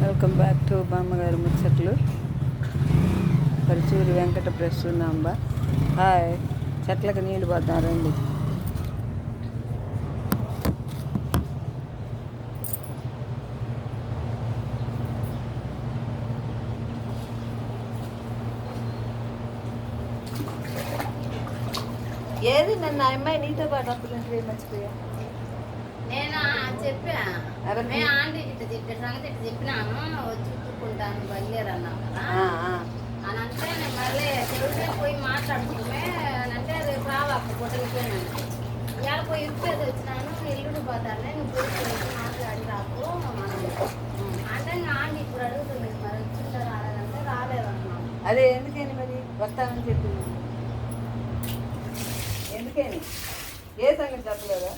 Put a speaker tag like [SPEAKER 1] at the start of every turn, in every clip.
[SPEAKER 1] Welcome back to బామ్మగారి ముచ్చట్లు. పరిచూరి Venkata Prasunamba. Hi చెట్లకు నీళ్ళు పోతున్నారండి ఏది? నన్ను ఆ అమ్మాయి నీతో పాటు అప్పులంటే మర్చిపోయా?
[SPEAKER 2] చెప్పా ఆంటీ సంగతి చెప్పినాను. వచ్చి బయలుదేరు కదా. అని అంటే నేను మళ్ళీ పోయి అంటే రేపు రావు అప్పుడు పొట్టలిపోయాను ఇవాళ పోయి ఇప్పేది వచ్చినాను. ఎల్లుండి పోతాను నువ్వు పోయి పోయి మాట్లాడి రాకు అన్నాను. అంటే. ఇంకా ఆంటీ ఇప్పుడు అడుగుతుంది మరి వచ్చిందా రాలేదంటే రాలేదన్నాను
[SPEAKER 1] అదే ఎందుకని మరి? వస్తానని చెప్పింది. ఎందుకని? ఏ సంగతి చెప్పలేదా?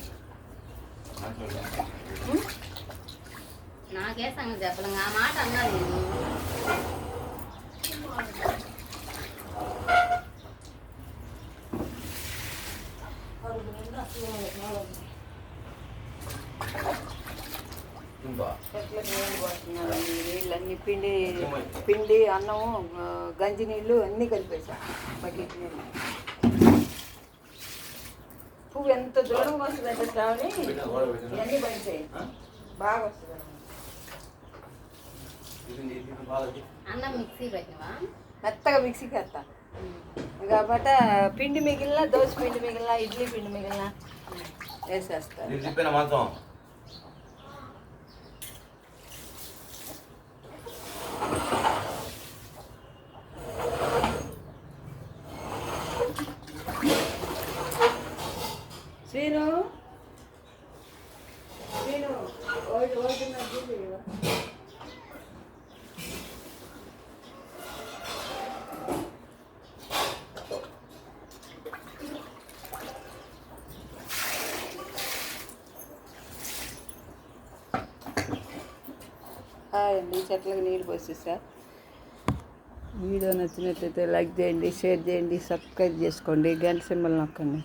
[SPEAKER 2] నాకే సంగతి చెప్పలేం. ఆ మాట అన్నాను నేను.
[SPEAKER 1] నీళ్ళన్నీ పిండి పిండి అన్నము ఆ, గంజి నీళ్ళు అన్నీ కలిపేసా బకెట్ నీళ్ళు. ఎంత దూరంగా వస్తుందంటే శ్రావణి. ఇవన్నీ పడితాయి బాగా వస్తుంది
[SPEAKER 2] అన్నం మిక్సీ పెట్టినవా?
[SPEAKER 1] మెత్తగా మిక్సీకి వేస్తా కాబట్టి పిండి మిగిలిన దోశ పిండి మిగిలిన ఇడ్లీ పిండి మిగిలిన వేసేస్తా. శ్రీను శ్రీను హాయ్ అండి చెట్లకు నీళ్ళు పోసేసా. వీడియో నచ్చినట్లయితే లైక్ చేయండి షేర్ చేయండి సబ్స్క్రైబ్ చేసుకోండి గంట సింబల్ నొక్కండి.